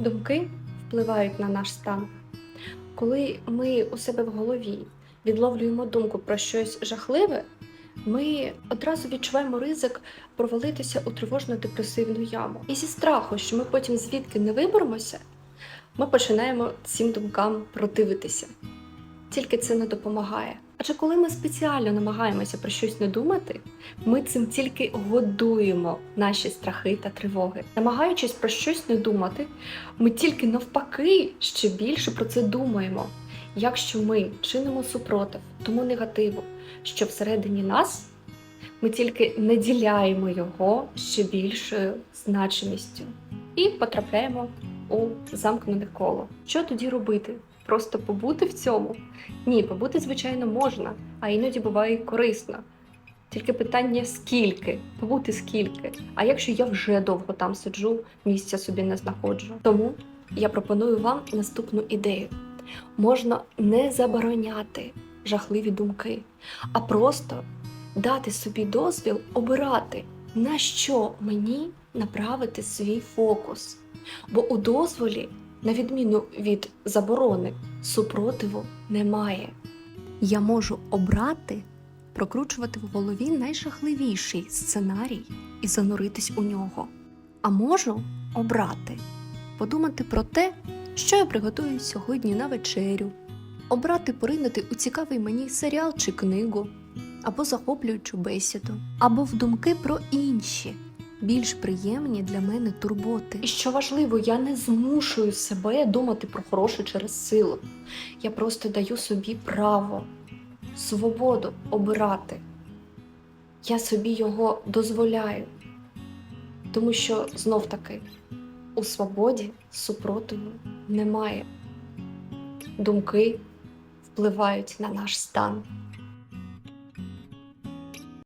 Думки впливають на наш стан. Коли ми у себе в голові відловлюємо думку про щось жахливе, ми одразу відчуваємо ризик провалитися у тривожно-депресивну яму. І зі страху, що ми потім звідки не виберемося, ми починаємо цим думкам противитися. Тільки це не допомагає. Адже коли ми спеціально намагаємося про щось не думати, ми цим тільки годуємо наші страхи та тривоги. Намагаючись про щось не думати, ми тільки навпаки ще більше про це думаємо. Якщо ми чинимо супротив тому негативу, що всередині нас, ми тільки наділяємо його ще більшою значимістю і потрапляємо у замкнене коло. Що тоді робити? Просто побути в цьому? Ні, побути, звичайно, можна, а іноді буває корисно. Тільки питання скільки, побути скільки. А якщо я вже довго там сиджу, місця собі не знаходжу. Тому я пропоную вам наступну ідею: можна не забороняти жахливі думки, а просто дати собі дозвіл обирати, на що мені направити свій фокус. Бо у дозволі, на відміну від заборони, супротиву немає. Я можу обрати прокручувати в голові найжахливіший сценарій і зануритись у нього. А можу обрати подумати про те, що я приготую сьогодні на вечерю, обрати поринути у цікавий мені серіал чи книгу, або захоплюючу бесіду, або в думки про інші. Більш приємні для мене турботи. І що важливо, я не змушую себе думати про хороше через силу. Я просто даю собі право, свободу обирати. Я собі його дозволяю. Тому що знов таки у свободі супротиву немає. Думки впливають на наш стан.